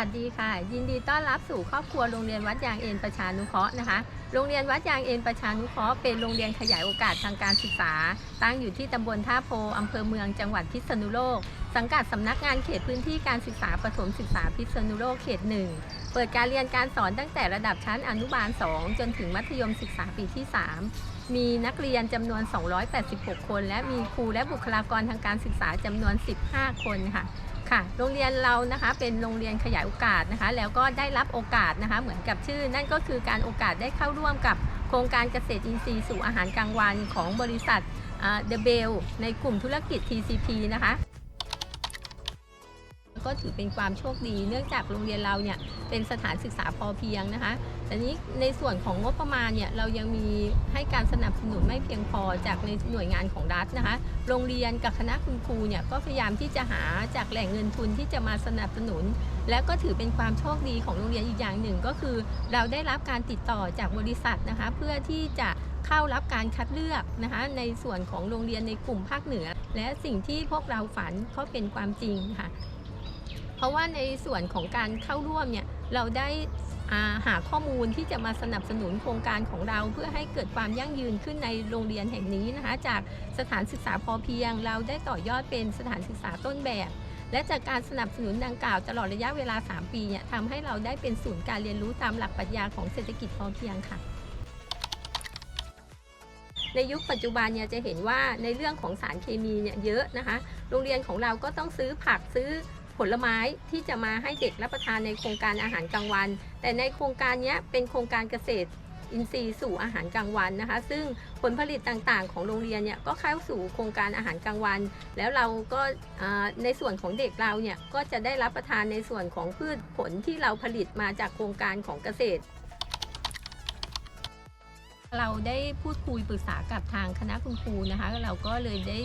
วัสดีค่ะ ยินดีต้อนรับสู่ครอบครัวโรงเรียนวัดยางเอ็นประชานุเคราะห์นะคะ โรงเรียนวัดยางเอ็นประชานุเคราะห์เป็นโรงเรียนขยายโอกาสทางการศึกษา ตั้งอยู่ที่ตำบลท่าโพอำเภอเมืองจังหวัดพิษณุโลก สังกัดสำนักงานเขตพื้นที่การศึกษาประถมศึกษาพิษณุโลกเขตหนึ่งเปิดการเรียนการสอนตั้งแต่ระดับชั้นอนุบาล 2 จนถึงมัธยมศึกษาปีที่ 3 มีนักเรียนจำนวน 286 คน และมีครูและบุคลากรทางการศึกษาจำนวน 15 คนค่ะ ค่ะโรงเรียนเรานะคะเป็นโรงเรียนขยายโอกาสนะคะ แล้วก็ได้รับโอกาสนะคะ เหมือนกับชื่อ นั่นก็คือการโอกาสได้เข้าร่วมกับโครงการเกษตรอินทรีย์สู่อาหารกลางวันของบริษัทเดเบลในกลุ่มธุรกิจ TCP นะคะ ก็ถือเป็นความโชคดี เนื่องจากโรงเรียนเราเนี่ยเป็นสถานศึกษาพอเพียงนะคะแต่นี้ในส่วนของงบประมาณเนี่ยเรายังมีให้การสนับสนุนไม่เพียงพอจากในหน่วยงานของรัฐนะคะ โรงเรียนกับคณะคุณครูเนี่ยก็พยายามที่จะหาจากแหล่งเงินทุนที่จะมาสนับสนุน และก็ถือเป็นความโชคดีของโรงเรียนอีกอย่างหนึ่ง ก็คือ เราได้รับการติดต่อจากบริษัทนะคะ เพื่อที่จะเข้ารับการคัดเลือกนะคะในส่วนของโรงเรียนในกลุ่มภาคเหนือ และสิ่งที่พวกเราฝันก็เป็นความจริงค่ะ เพราะว่าในส่วนของการเข้าร่วมเนี่ยเราได้าหาข้อมูลที่จะมาสนับสนุนโครงการของเราเพื่อให้เกิดความยั่งยืนขึ้นในโรงเรียนแห่งนี้นะคะ จากสถานศึกษาพอเพียง เราได้ต่อยอดเป็นสถานศึกษาต้นแบบ และจากการสนับสนุนดังกล่าวตลอดระยะเวลา 3 ปีเนี่ยทำให้เราได้เป็นศูนย์การเรียนรู้ตามหลักปรัชญาของเศรษฐกิจพอเพียงค่ะในยุคปัจจุบันเนี่ยจะเห็นว่าในเรื่องของสารเคมีเนี่ยเยอะนะคะ โรงเรียนของเราก็ต้องซื้อผักซื้อ ผลไม้ที่จะมาให้เด็กรับประทานในโครงการอาหารกลางวัน แต่ในโครงการนี้เป็นโครงการเกษตรอินทรีย์สู่อาหารกลางวันนะคะ ซึ่งผลผลิตต่างๆ ของโรงเรียนเนี่ยก็เข้าสู่โครงการอาหารกลางวัน แล้วเราก็ในส่วนของเด็กเราเนี่ยก็จะได้รับประทานในส่วนของพืชผลที่เราผลิตมาจากโครงการของเกษตร เราได้พูดคุยปรึกษากับทางคณะคุณครูนะคะ เราก็เลยได้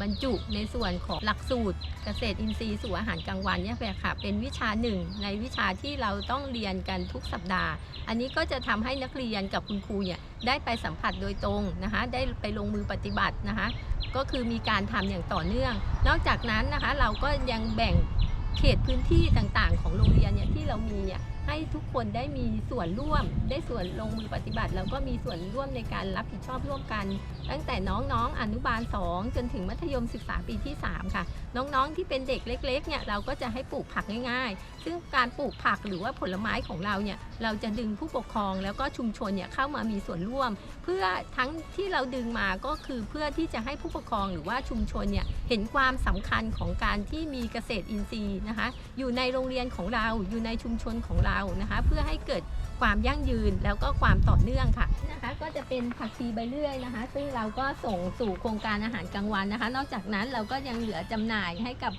บรรจุในส่วนของหลักสูตรเกษตรอินทรีย์สู่อาหารกลางวันเนี่ยค่ะ เป็นวิชาหนึ่งในวิชาที่เราต้องเรียนกันทุกสัปดาห์ อันนี้ก็จะทำให้นักเรียนกับคุณครูเนี่ยได้ไปสัมผัสโดยตรงนะคะ ได้ไปลงมือปฏิบัตินะคะ ก็คือมีการทำอย่างต่อเนื่อง นอกจากนั้นนะคะเราก็ยังแบ่งเขตพื้นที่ต่างๆ ของโรงเรียนเนี่ยที่เรามีเนี่ยให้ทุกคนได้มีส่วนร่วม ได้ส่วนลงมือปฏิบัติ แล้วก็มีส่วนร่วมในการรับผิดชอบร่วมกัน ตั้งแต่น้องๆอนุบาล 2 จนถึงมัธยมศึกษาปีที่ 3 ค่ะ น้องๆที่เป็นเด็กเล็กๆเนี่ยเราก็จะให้ปลูกผักง่ายๆ ซึ่งการปลูกผักหรือว่าผลไม้ของเราเนี่ยเราจะดึงผู้ปกครองแล้วก็ชุมชนเนี่ยเข้ามามีส่วนร่วม เพื่อทั้งที่เราดึงมาก็คือเพื่อที่จะให้ผู้ปกครองหรือว่าชุมชนเนี่ยเห็นความสำคัญของการที่มีเกษตรอินทรีย์นะคะ อยู่ในโรงเรียนของเราอยู่ในชุมชนของเรานะคะ เพื่อให้เกิดความยั่งยืนแล้วก็ความต่อเนื่องค่ะนะคะ ก็จะเป็นผักชีใบเลื่อยนะคะ ซึ่งเราก็ส่งสู่โครงการอาหารกลางวันนะคะ นอกจากนั้นเราก็ยังเหลือจำหน่ายให้กับ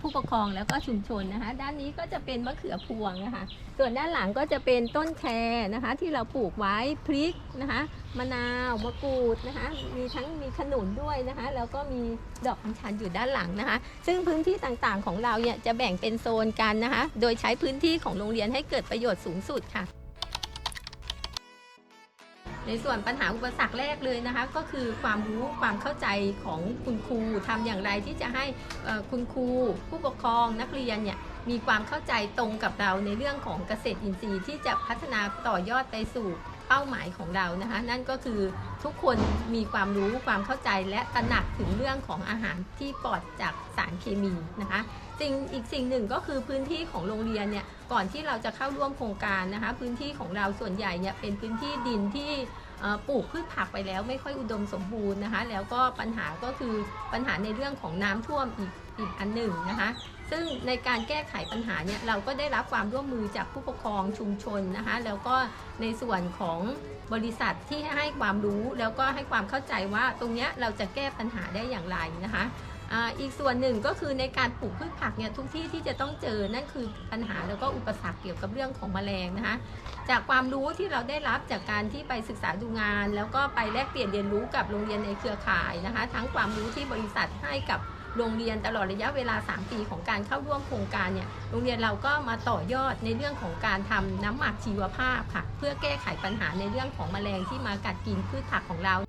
ผู้ปกครองแล้วก็ชุมชนนะคะ ด้านนี้ก็จะเป็นมะเขือพวงนะคะ ส่วนด้านหลังก็จะเป็นต้นแครนะคะ ที่เราปลูกไว้พริกนะคะมะนาวมะกรูดนะคะ มีทั้งมีขนุนด้วยนะคะ แล้วก็มีดอกอัญชันอยู่ด้านหลังนะคะ ซึ่งพื้นที่ต่างๆของเราเนี่ยจะแบ่งเป็นโซนกันนะคะ โดยใช้พื้นที่ของโรงเรียนให้เกิดประโยชน์สูงสุดค่ะ ในส่วนปัญหาอุปสรรคแรกเลยนะคะ ก็คือความรู้ความเข้าใจของคุณครูทำอย่างไรที่จะให้คุณครู ผู้ปกครองนักเรียนเนี่ยมีความเข้าใจตรงกับเราในเรื่องของเกษตรอินทรีย์ที่จะพัฒนาต่อยอดไปสู่ เป้าหมายของเรานะคะนั่นก็คือทุกคนมีความรู้ความเข้าใจและตระหนักถึงเรื่องของอาหารที่ปลอดจากสารเคมีนะคะสิ่งอีกสิ่งหนึ่งก็คือพื้นที่ของโรงเรียนเนี่ยก่อนที่เราจะเข้าร่วมโครงการนะคะพื้นที่ของเราส่วนใหญ่เนี่ยเป็นพื้นที่ดินที่ปลูกพืชผักไปแล้วไม่ค่อยอุดมสมบูรณ์นะคะแล้วก็ปัญหาก็คือปัญหาในเรื่องของน้ำท่วมอีก อีกอันหนึ่งนะคะ ซึ่งในการแก้ไขปัญหาเนี่ยเราก็ได้รับความร่วมมือจากผู้ปกครองชุมชนนะคะ แล้วก็ในส่วนของบริษัทที่ให้ความรู้แล้วก็ให้ความเข้าใจว่าตรงเนี้ยเราจะแก้ปัญหาได้อย่างไรนะคะอีกส่วนหนึ่งก็คือในการปลูกพืชผักเนี่ยทุกที่ที่จะต้องเจอนั่นคือปัญหาแล้วก็อุปสรรคเกี่ยวกับเรื่องของแมลงนะคะจากความรู้ที่เราได้รับจากการที่ไปศึกษาดูงาน แล้วก็ไปแลกเปลี่ยนเรียนรู้กับโรงเรียนในเครือข่ายนะคะ ทั้งความรู้ที่บริษัทให้กับ โรงเรียนตลอดระยะเวลา 3 ปีของการเข้าร่วมโครงการเนี่ยโรงเรียนเราก็มาต่อยอดในเรื่องของการทำน้ำหมักชีวภาพค่ะ เพื่อแก้ไขปัญหาในเรื่องของแมลงที่มากัดกินพืชผักของเรา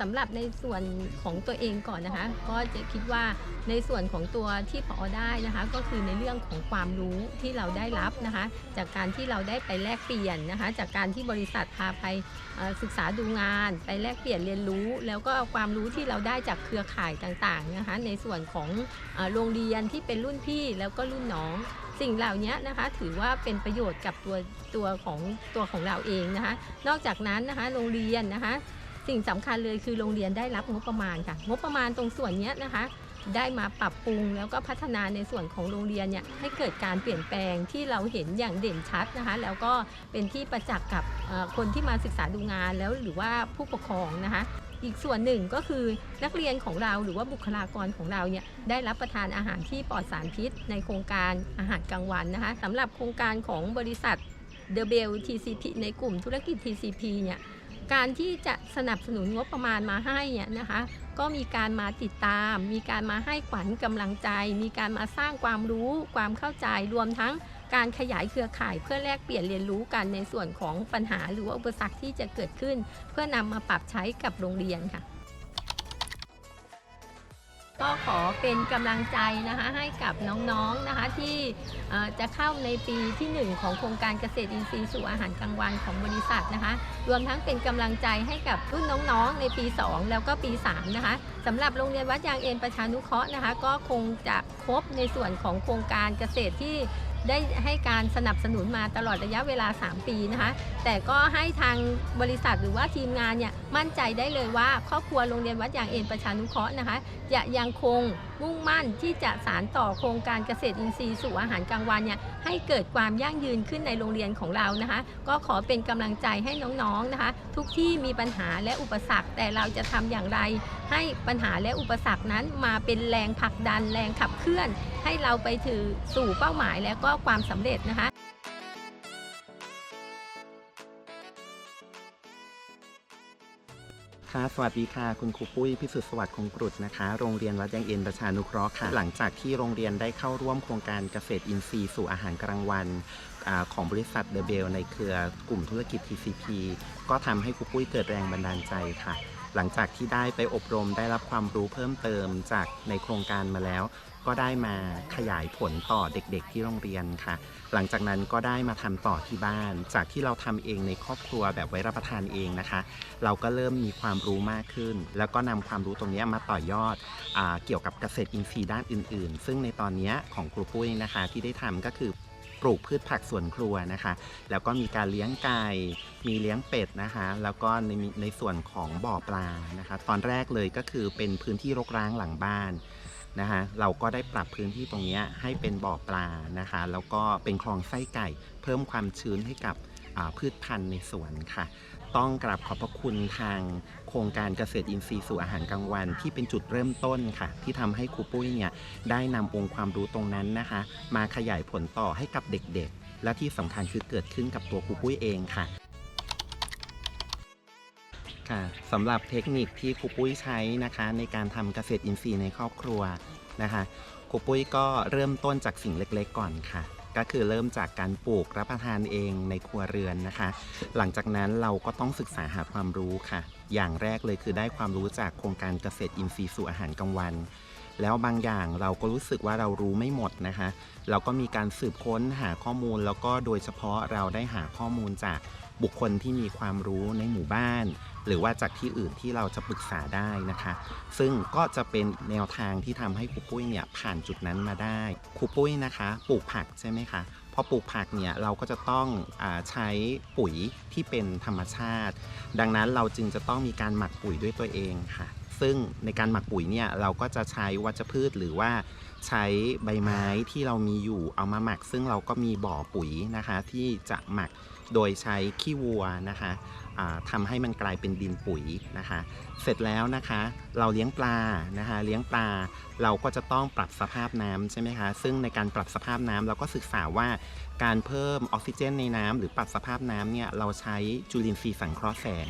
สสำหรับในส่วนของตัวเองก่อนนะคะ ก็จะคิดว่าในส่วนของตัวที่พอได้นะคะ ก็คือในเรื่องของความรู้ที่เราได้รับนะคะ จากการที่เราได้ไปแลกเปลี่ยนนะคะ จากการที่บริษัทพาไปเอ่อศึกษาดูงาน ไปแลกเปลี่ยนเรียนรู้ แล้วก็เอาความรู้ที่เราได้จากเครือข่ายต่างๆนะคะ ในส่วนของเอ่อโรงเรียนที่เป็นรุ่นพี่แล้วก็รุ่นน้องสิ่งเหล่านี้นะคะถือว่าเป็นประโยชน์กับตัวตัวของตัวของเราเองนะคะ นอกจากนั้นนะคะโรงเรียนนะคะ สิ่งสำคัญเลยคือโรงเรียนได้รับงบประมาณค่ะ งบประมาณตรงส่วนนี้นะคะ ได้มาปรับปรุงแล้วก็พัฒนาในส่วนของโรงเรียนเนี่ยให้เกิดการเปลี่ยนแปลงที่เราเห็นอย่างเด่นชัดนะคะ แล้วก็เป็นที่ประจักษ์กับคนที่มาศึกษาดูงานแล้วหรือว่าผู้ปกครองนะคะอีกส่วนหนึ่งก็คือนักเรียนของเราหรือว่าบุคลากรของเราเนี่ยได้รับประทานอาหารที่ปลอดสารพิษ ในโครงการอาหารกลางวันนะคะสำหรับโครงการของบริษัท The Bell TCP ในกลุ่มธุรกิจ TCP เนี่ย การที่จะสนับสนุนงบประมาณมาให้เนี่ยนะคะก็มีการมาติดตาม มีการมาให้ขวัญกำลังใจ มีการมาสร้างความรู้ความเข้าใจรวมทั้งการขยายเครือข่ายเพื่อแลกเปลี่ยนเรียนรู้กันในส่วนของปัญหาหรือว่าอุปสรรคที่จะเกิดขึ้น เพื่อนำมาปรับใช้กับโรงเรียนค่ะ ก็ขอเป็นกำลังใจนะคะให้กับน้องๆนะคะที่จะเข้าในปีที่ 1 ของโครงการเกษตรอินทรีย์สู่อาหารกลางวันของบริษัทนะคะรวมทั้งเป็นกำลังใจให้กับรุ่นน้องๆในปี 2 แล้วก็ปี 3 นะคะสำหรับโรงเรียนวัดยางเอ็นประชานุเคราะห์นะคะ ก็คงจะครบในส่วนของโครงการเกษตรที่ ได้ให้การสนับสนุนมาตลอดระยะเวลา 3 ปีนะคะ แต่ก็ให้ทางบริษัทหรือว่าทีมงานเนี่ยมั่นใจได้เลยว่าครอบครัวโรงเรียนวัดยางเอ็นประชานุเคราะห์นะคะ จะยังคงมุ่งมั่นที่จะสานต่อโครงการเกษตรอินทรีย์สู่อาหารกลางวันเนี่ยให้เกิดความยั่งยืนขึ้นในโรงเรียนของเรานะคะ ก็ขอเป็นกำลังใจให้น้องๆนะคะ ทุกที่มีปัญหาและอุปสรรค แต่เราจะทำอย่างไร ให้ปัญหาและอุปสรรคนั้นมาเป็นแรงผลักดันแรงขับเคลื่อน ให้เราไปถือสู่เป้าหมายและก็ความสำเร็จนะคะค่ะสวัสดีค่ะ คุณครูปุ้ยพิสุทธิ์สวัสดิ์คงกรุดนะคะ โรงเรียนวัดยางเอ็นประชานุเคราะห์ค่ะ หลังจากที่โรงเรียนได้เข้าร่วมโครงการเกษตรอินทรีย์สู่อาหารกลางวันอของบริษัทเดอะเบลในเครือกลุ่มธุรกิจ TCP ก็ทำให้ครูปุ้ยเกิดแรงบันดาลใจค่ะ หลังจากที่ได้ไปอบรมได้รับความรู้เพิ่มเติมจากในโครงการมาแล้ว ก็ได้มาขยายผลต่อเด็กๆที่โรงเรียนค่ะ หลังจากนั้นก็ได้มาทำต่อที่บ้าน จากที่เราทำเองในครอบครัวแบบไว้รับประทานเองนะคะ เราก็เริ่มมีความรู้มากขึ้น แล้วก็นำความรู้ตรงนี้มาต่อยอดอเกี่ยวกับเกษตรอินทรีย์ด้านอื่น ๆ ซึ่งในตอนนี้ของครูปุ้ยนะคะที่ได้ทำก็คือปลูกพืชผักสวนครัวนะคะ แล้วก็มีการเลี้ยงไก่ มีเลี้ยงเป็ดนะคะ แล้วก็ในในส่วนของบ่อปลานะคะ ตอนแรกเลยก็คือเป็นพื้นที่รกร้างหลังบ้าน นะคะเราก็ได้ปรับพื้นที่ตรงนี้ให้เป็นบ่อปลานะคะ แล้วก็เป็นคลองไส้ไก่ เพิ่มความชื้นให้กับพืชพันธุ์ในสวนค่ะ ต้องกราบขอบพระคุณทางโครงการเกษตรอินทรีย์สู่อาหารกลางวัน ที่เป็นจุดเริ่มต้นค่ะ ที่ทำให้ครูปุ้ยเนี่ยได้นำองค์ความรู้ตรงนั้นนะคะ มาขยายผลต่อให้กับเด็กๆ และที่สำคัญคือเกิดขึ้นกับตัวครูปุ้ยเองค่ะ ค่ะสำหรับเทคนิคที่ครูปุ้ยใช้นะคะในการทำเกษตรอินทรีย์ในครอบครัวนะคะครูปุ้ยก็เริ่มต้นจากสิ่งเล็กๆ ก่อนค่ะ ก็คือเริ่มจากการปลูกรับประทานเองในครัวเรือนนะคะ หลังจากนั้นเราก็ต้องศึกษาหาความรู้ค่ะ อย่างแรกเลยคือได้ความรู้จากโครงการเกษตรอินทรีย์สู่อาหารกลางวัน แล้วบางอย่างเราก็รู้สึกว่าเรารู้ไม่หมดนะคะ เราก็มีการสืบค้นหาข้อมูล แล้วก็โดยเฉพาะเราได้หาข้อมูลจากบุคคลที่มีความรู้ในหมู่บ้าน หรือว่าจากที่อื่นที่เราจะปรึกษาได้นะคะ ซึ่งก็จะเป็นแนวทางที่ทำให้ครูปุ้ยเนี่ยผ่านจุดนั้นมาได้ครูปุ้ยนะคะ ปลูกผักใช่ไหมคะพอปลูกผักเนี่ยเราก็จะต้องอใช้ปุ๋ยที่เป็นธรรมชาติ ดังนั้นเราจึงจะต้องมีการหมักปุ๋ยด้วยตัวเองค่ะ ซึ่งในการหมักปุ๋ยเนี่ยเราก็จะใช้วัชพืชหรือว่าใช้ใบไม้ที่เรามีอยู่เอามาหมัก ซึ่งเราก็มีบ่อปุ๋ยนะคะที่จะหมักโดยใช้ขี้วัวนะคะ อ่าทำให้มันกลายเป็นดินปุ๋ยนะคะ เสร็จแล้วนะคะ เราเลี้ยงปลานะคะ เลี้ยงปลาเราก็จะต้องปรับสภาพน้ำใช่ไหมคะ ซึ่งในการปรับสภาพน้ำเราก็ศึกษาว่าการเพิ่มออกซิเจนในน้ำหรือปรับสภาพน้ำเนี่ยเราใช้จุลินทรีย์สังเคราะห์แสง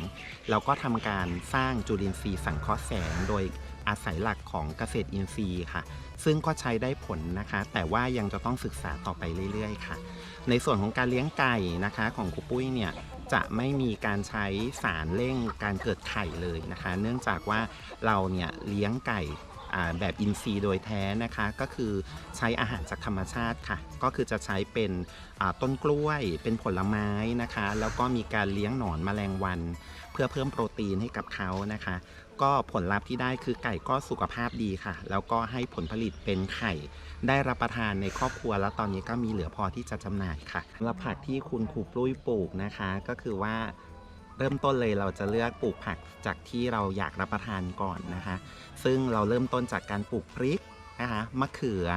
เราก็ทำการสร้างจุลินทรีย์สังเคราะห์แสง โดยอาศัยหลักของเกษตรอินทรีย์ค่ะ ซึ่งก็ใช้ได้ผลนะคะ แต่ว่ายังจะต้องศึกษาต่อไปเรื่อยๆ ค่ะ ในส่วนของการเลี้ยงไก่นะคะ ของครูปุ้ยเนี่ย จะไม่มีการใช้สารเร่งการเกิดไข่เลยนะคะ เนื่องจากว่าเราเนี่ยเลี้ยงไก่แบบอินทรีย์โดยแท้นะคะก็คือใช้อาหารจากธรรมชาติค่ะ ก็คือจะใช้เป็นต้นกล้วยเป็นผลไม้นะคะ แล้วก็มีการเลี้ยงหนอนแมลงวัน เพื่อเพิ่มโปรตีนให้กับเขานะคะ ก็ผลลัพธ์ที่ได้คือไก่ก็สุขภาพดีค่ะ แล้วก็ให้ผลผลิตเป็นไข่ ได้รับประทานในครอบครัว แล้วตอนนี้ก็มีเหลือพอที่จะจำหน่ายค่ะสำหรับผักที่คุณครูปลุยปลูกนะคะ ก็คือว่าเริ่มต้นเลยเราจะเลือกปลูกผักจากที่เราอยากรับประทานก่อนนะคะ ซึ่งเราเริ่มต้นจากการปลูกพริกนะคะมะเขือ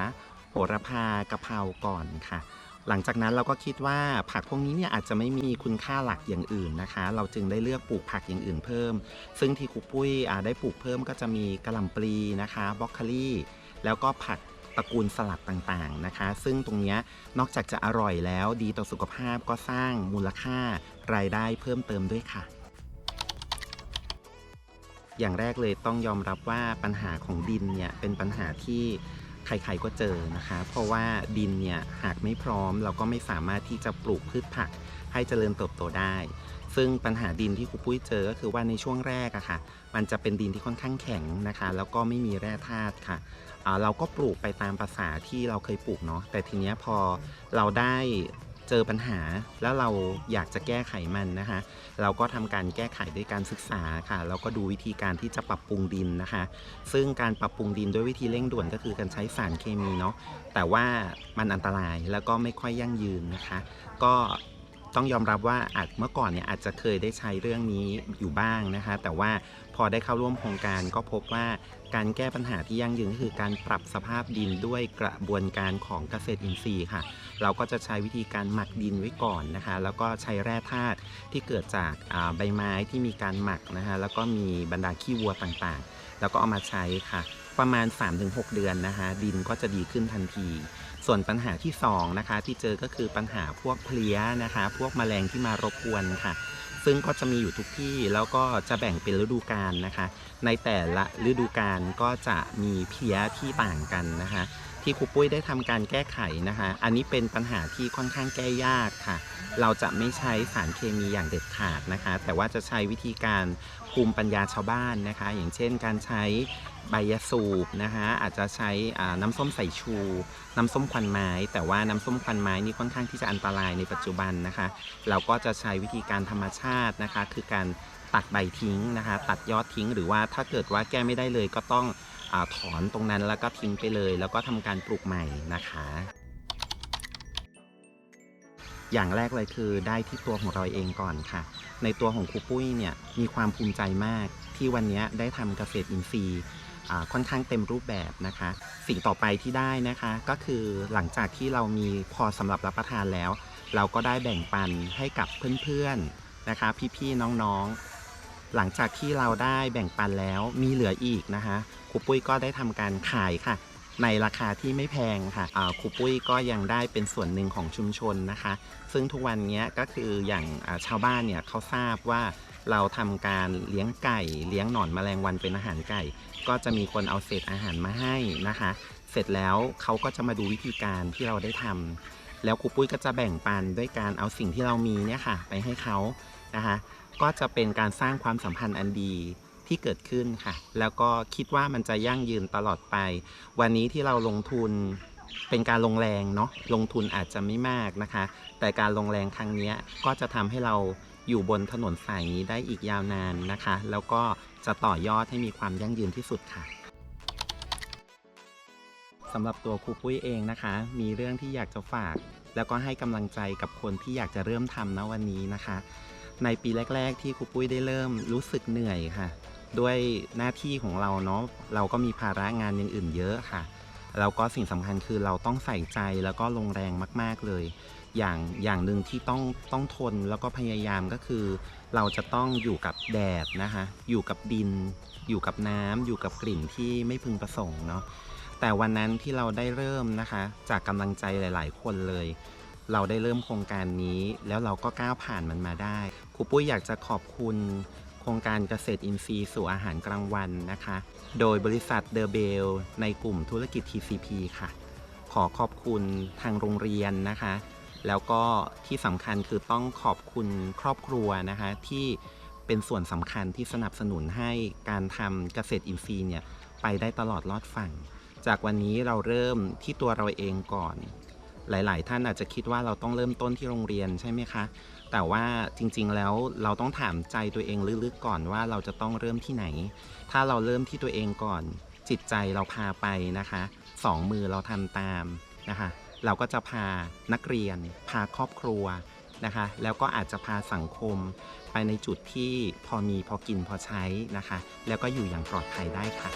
โหระพากะเพราก่อนค่ะ หลังจากนั้นเราก็คิดว่าผักพวกนี้เนี่ยอาจจะไม่มีคุณค่าหลักอย่างอื่นนะคะ เราจึงได้เลือกปลูกผักอย่างอื่นเพิ่ม ซึ่งที่ครูปุ้ยได้ปลูกเพิ่มก็จะมีกระหล่ำปลีนะคะบรอกโคลี่ แล้วก็ผักตระกูลสลัดต่างๆนะคะ ซึ่งตรงนี้นอกจากจะอร่อยแล้วดีต่อสุขภาพก็สร้างมูลค่ารายได้เพิ่มเติมด้วยค่ะ อย่างแรกเลยต้องยอมรับว่าปัญหาของดินเนี่ยเป็นปัญหาที่ ใครๆก็เจอนะคะ เพราะว่าดินเนี่ยหากไม่พร้อมเราก็ไม่สามารถที่จะปลูกพืชผักให้เจริญเติบโตได้ ซึ่งปัญหาดินที่ครูปุ้ยเจอก็คือว่าในช่วงแรกอะค่ะ มันจะเป็นดินที่ค่อนข้างแข็งนะคะ แล้วก็ไม่มีแร่ธาตุค่ะเราก็ปลูกไปตามภาษาที่เราเคยปลูกเนาะแต่ทีเนี้ยพอเราได้ เจอปัญหาแล้วเราอยากจะแก้ไขมันนะคะ เราก็ทำการแก้ไขด้วยการศึกษาค่ะแล้วก็ดูวิธีการที่จะปรับปรุงดินนะคะ ซึ่งการปรับปรุงดินด้วยวิธีเร่งด่วนก็คือการใช้สารเคมีเนาะแต่ว่ามันอันตรายแล้วก็ไม่ค่อยยั่งยืนนะคะ ก็ต้องยอมรับว่าอาจเมื่อก่อนเนี่ยอาจจะเคยได้ใช้เรื่องนี้อยู่บ้างนะคะ แต่ว่า พอได้เข้าร่วมโครงการก็พบว่าการแก้ปัญหาที่ยั่งยืนก็คือการปรับสภาพดินด้วยกระบวนการของเกษตรอินทรีย์ค่ะ เราก็จะใช้วิธีการหมักดินไว้ก่อนนะคะ แล้วก็ใช้แร่ธาตุที่เกิดจากใบไม้ที่มีการหมักนะคะแล้วก็มีบรรดาขี้วัวต่างๆ แล้วก็เอามาใช้ค่ะ ประมาณ 3-6 เดือนนะคะดินก็จะดีขึ้นทันทีส่วนปัญหาที่2นะคะที่เจอก็คือปัญหาพวกเพลี้ยนะคะ พวกแมลงที่มารบกวนค่ะ ซึ่งก็จะมีอยู่ทุกที่แล้วก็จะแบ่งเป็นฤดูกาลนะคะ ในแต่ละฤดูกาลก็จะมีเพี้ยที่ต่างกันนะคะ ที่ครูปุ้ยได้ทำการแก้ไขนะคะ อันนี้เป็นปัญหาที่ค่อนข้างแก้ยากค่ะ เราจะไม่ใช้สารเคมีอย่างเด็ด ขาดนะคะ แต่ว่าจะใช้วิธีการภูมิปัญญาชาวบ้านนะคะ อย่างเช่นการใช้ใบยาสูบนะคะอาจจะใช้น้ำส้มใสายชู น้ำส้มควันไม้ แต่ว่าน้ำส้มควันไม้นี่ค่อนข้างที่จะอันตรายในปัจจุบันนะคะ เราก็จะใช้วิธีการธรรมชาตินะคะ คือการตัดใบทิ้งนะคะ ตัดยอดทิ้งหรือว่าถ้าเกิดว่าแก้ไม่ได้เลยก็ต้องอถอนตรงนั้นแล้วก็ทิ้งไปเลย แล้วก็ทำการปลูกใหม่นะคะ อย่างแรกเลยคือได้ที่ตัวของเราเองก่อนค่ะ ในตัวของครูปุ้ยเนี่ยมีความภูมิใจมากที่วันนี้ได้ทำเกษตรอินทรีย์ค่อนข้างเต็มรูปแบบนะคะ สิ่งต่อไปที่ได้นะคะก็คือหลังจากที่เรามีพอสำหรับรับประทานแล้ว เราก็ได้แบ่งปันให้กับเพื่อนๆนะคะ พี่ๆน้องๆ หลังจากที่เราได้แบ่งปันแล้วมีเหลืออีกนะคะครูปุ้ยก็ได้ทำการขายค่ะ ในราคาที่ไม่แพงค่ะครูปุ้ยก็ยังได้เป็นส่วนหนึ่งของชุมชนนะคะ ซึ่งทุกวันนี้ก็คืออย่างาชาวบ้านเนี่ยเขาทราบว่าเราทำการเลี้ยงไก่ เลี้ยงหนอนแมลงวันเป็นอาหารไก่ ก็จะมีคนเอาเศษอาหารมาให้นะคะ เสร็จแล้วเขาก็จะมาดูวิธีการที่เราได้ทำแล้วครูปุ้ยก็จะแบ่งปันด้วยการเอาสิ่งที่เรามีเนี่ยค่ะ ไปให้เขานะคะ ก็จะเป็นการสร้างความสัมพันธ์อันดี ที่เกิดขึ้นค่ะ แล้วก็คิดว่ามันจะยั่งยืนตลอดไป วันนี้ที่เราลงทุนเป็นการลงแรงเนาะลงทุนอาจจะไม่มากนะคะ แต่การลงแรงครั้งนี้ก็จะทำให้เราอยู่บนถนนสายนี้ได้อีกยาวนานนะคะ แล้วก็จะต่อยอดให้มีความยั่งยืนที่สุดค่ะสำหรับตัวครูปุ้ยเองนะคะ มีเรื่องที่อยากจะฝาก แล้วก็ให้กำลังใจกับคนที่อยากจะเริ่มทำนะวันนี้นะคะ ในปีแรก ๆ ที่ครูปุ้ยได้เริ่มรู้สึกเหนื่อยค่ะ ด้วยหน้าที่ของเราเนาะเราก็มีภาระงานอย่างอื่นเยอะค่ะแล้วก็สิ่งสำคัญคือเราต้องใส่ใจแล้วก็ลงแรงมาก ๆเลย อย่างอย่างหนึ่งที่ต้องต้องทนแล้วก็พยายามก็คือ เราจะต้องอยู่กับแดดนะคะอยู่กับดิน อยู่กับน้ำอยู่กับกลิ่นที่ไม่พึงประสงค์เนาะแต่วันนั้นที่เราได้เริ่มนะคะ จากกำลังใจหลาย ๆ คนเลย เราได้เริ่มโครงการนี้ แล้วเราก็ก้าวผ่านมันมาได้ครูปุ้ยอยากจะขอบคุณ ครงการเกษตรอินทรีย์สู่อาหารกลางวันนะคะ โดยบริษัทเดอเบลในกลุ่มธุรกิจ TCP ค่ะ ขอขอบคุณทางโรงเรียนนะคะ แล้วก็ที่สำคัญคือต้องขอบคุณครอบครัวนะคะที่เป็นส่วนสำคัญที่สนับสนุนให้การทำเกษตรอินทรีย์เนี่ยไปได้ตลอดรอดฝั่ง จากวันนี้เราเริ่มที่ตัวเราเองก่อน หลาย ๆ ท่านอาจจะคิดว่าเราต้องเริ่มต้นที่โรงเรียนใช่ไหมคะ แต่ว่าจริงๆแล้วเราต้องถามใจตัวเองลึกๆก่อนว่าเราจะต้องเริ่มที่ไหน ถ้าเราเริ่มที่ตัวเองก่อน จิตใจเราพาไปนะคะสองมือเราทำตามนะคะ เราก็จะพานักเรียน พาครอบครัวนะคะ แล้วก็อาจจะพาสังคม ไปในจุดที่พอมีพอกินพอใช้นะคะ แล้วก็อยู่อย่างปลอดภัยได้ค่ะ